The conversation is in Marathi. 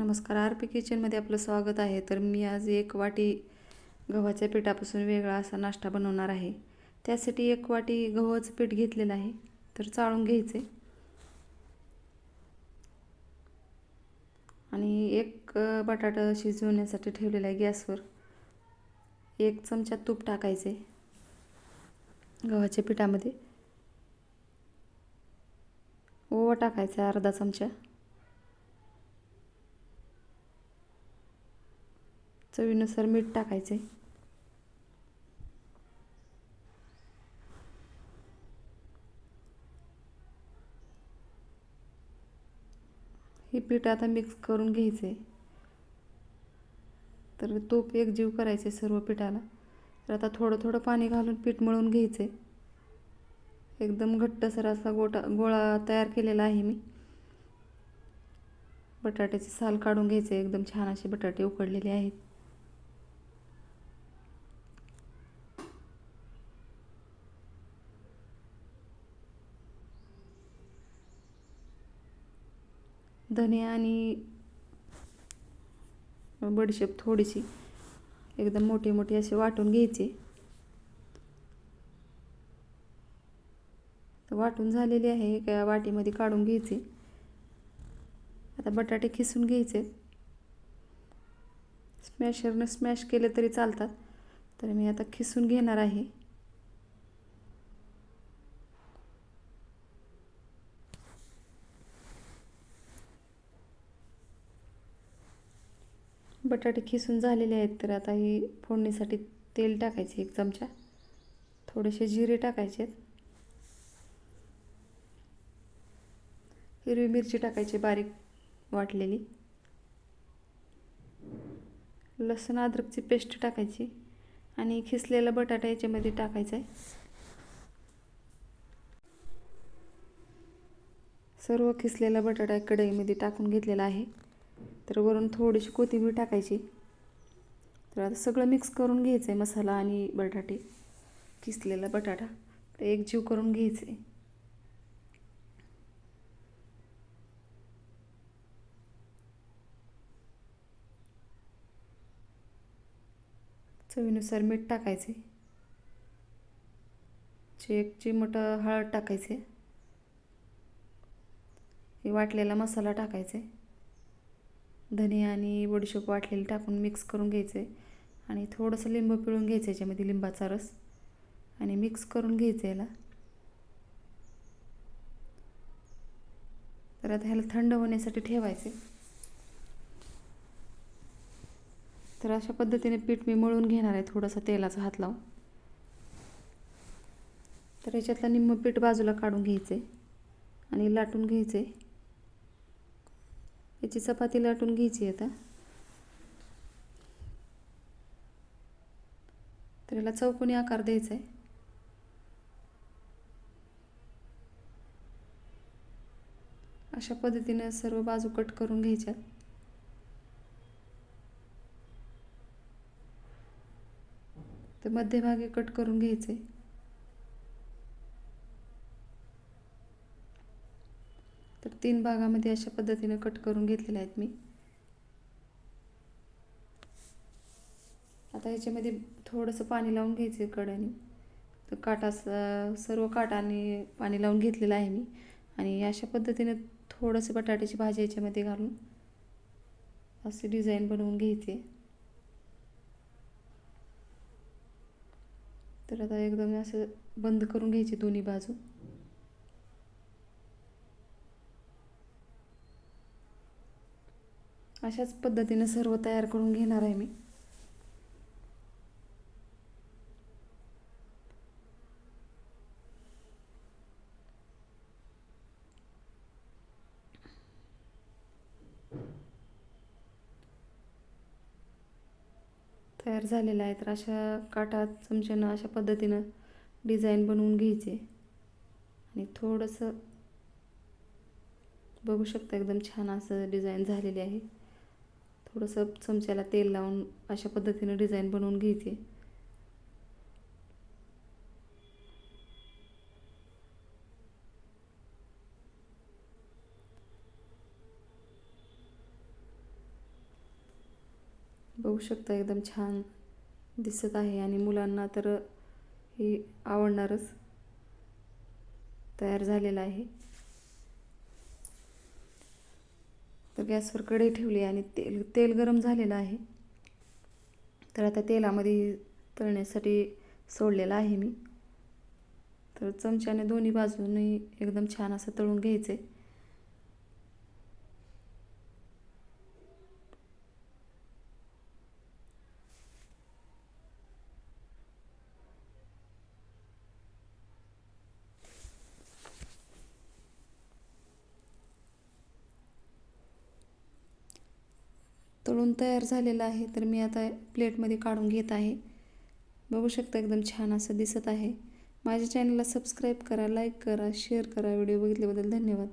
नमस्कार आर पी किचनमध्ये आपलं स्वागत आहे. तर मी आज एक वाटी गव्हाच्या पिठापासून वेगळा असा नाश्ता बनवणार आहे. त्यासाठी एक वाटी गव्हाचं पीठ घेतलेलं आहे. तर चाळून घ्यायचे. आणि एक बटाटा शिजवण्यासाठी ठेवलेला आहे गॅसवर. एक चमचा तूप टाकायचे गव्हाच्या पिठामध्ये. ओवा टाकायचा अर्धा चमचा. चवीनुसार मीठ टाकायचे हे पीठ आता मिक्स करून घ्यायचे तर तूप एकजीव करायचे सर्व पिठाला. तर आता थोडं थोडं पाणी घालून पीठ मळून घ्यायचे एकदम घट्टसर असा गोटा गोळा तयार केलेला आहे मी. बटाट्याची साल काढून घ्यायचे एकदम छान असे बटाटे उकडलेले आहेत. धने आणि बडीशेप थोडीशी एकदम मोठी मोठी असे वाटून घ्यायचे. वाटून झालेली आहे एका वाटीमध्ये काढून घ्यायचे. आता बटाटे खिसून घ्यायचे. स्मॅशरनं स्मॅश केले तरी चालतात. तर मी आता खिसून घेणार आहे. बटाटे खिसून झालेले आहेत तर आता ही फोडणीसाठी तेल टाकायचे एक चमचा. थोडेसे जिरे टाकायचे हिरवी मिरची टाकायची बारीक वाटलेली. लसूण अद्रकची पेस्ट टाकायची आणि खिसलेला बटाटा याच्यामध्ये टाकायचा आहे. सर्व खिसलेला बटाटा कढईमध्ये टाकून घेतलेला आहे. तर वरून थोडीशी कोथिंबीर टाकायची. तर आता सगळं मिक्स करून घ्यायचं आहे मसाला आणि बटाटे. किसलेला बटाटा. तर एक जीव करून घ्यायचं आहे चवीनुसार मीठ टाकायचे एक चिमट हळद टाकायचे हे वाटलेला मसाला टाकायचे धने आणि बडीशेप वाटलेली टाकून मिक्स करून घ्यायचे. आणि थोडंसं लिंबू पिळून घ्यायचं याच्यामध्ये लिंबाचा रस. आणि मिक्स करून घ्यायचं याला. तर आता ह्याला थंड होण्यासाठी ठेवायचे. तर अशा पद्धतीने पीठ मी मळून घेणार आहे थोडासा तेलाचा हात लावून. तर याच्यातलं निम्म पीठ बाजूला काढून घ्यायचे आणि लाटून घ्यायचे. याची चपाती लाटून घ्यायची आता. तर याला चौकोनी आकार द्यायचा आहे. अशा पद्धतीने सर्व बाजू कट करून घ्यायच्यात तर मध्यभागी कट करून घ्यायचे. तीन भागामध्ये अशा पद्धतीनं कट करून घेतलेले आहेत मी. आता ह्याच्यामध्ये थोडंसं पाणी लावून घ्यायचं कड्याने तर काटा सर्व काटाने पाणी लावून घेतलेलं आहे मी. आणि अशा पद्धतीने थोडंसं बटाट्याची भाजी याच्यामध्ये घालून असे डिझाईन बनवून घ्यायचे तर आता एकदम असं बंद करून घ्यायचे दोन्ही बाजू. अशाच पद्धतीनं सर्व तयार करून घेणार आहे मी. तयार झालेला आहे तर अशा काटा चमच्यानं अशा पद्धतीनं डिझाईन बनवून घ्यायचे. आणि थोडंसं बघू शकता एकदम छान असं डिझाईन झालेली आहे. थोडंसं चमच्याला तेल लावून अशा पद्धतीनं डिझाईन बनवून घ्यायची. बघू शकता एकदम छान दिसत आहे आणि मुलांना तर ही आवडणारच तयार झालेलं आहे तर गॅसवर कढई ठेवली आणि तेल तेल गरम झालेलं आहे. तर आता तेलामध्ये तळण्यासाठी सोडलेलं आहे मी. तर चमच्याने दोन्ही बाजूने एकदम छान असं तळून घ्यायचं तळून तयार झालेलं आहे तर मी आता प्लेटमध्ये काढून घेत आहे. बघू शकता एकदम छान असं दिसत आहे. माझ्या चॅनलला सबस्क्राईब करा लाईक करा शेअर करा. व्हिडिओ बघितल्याबद्दल धन्यवाद.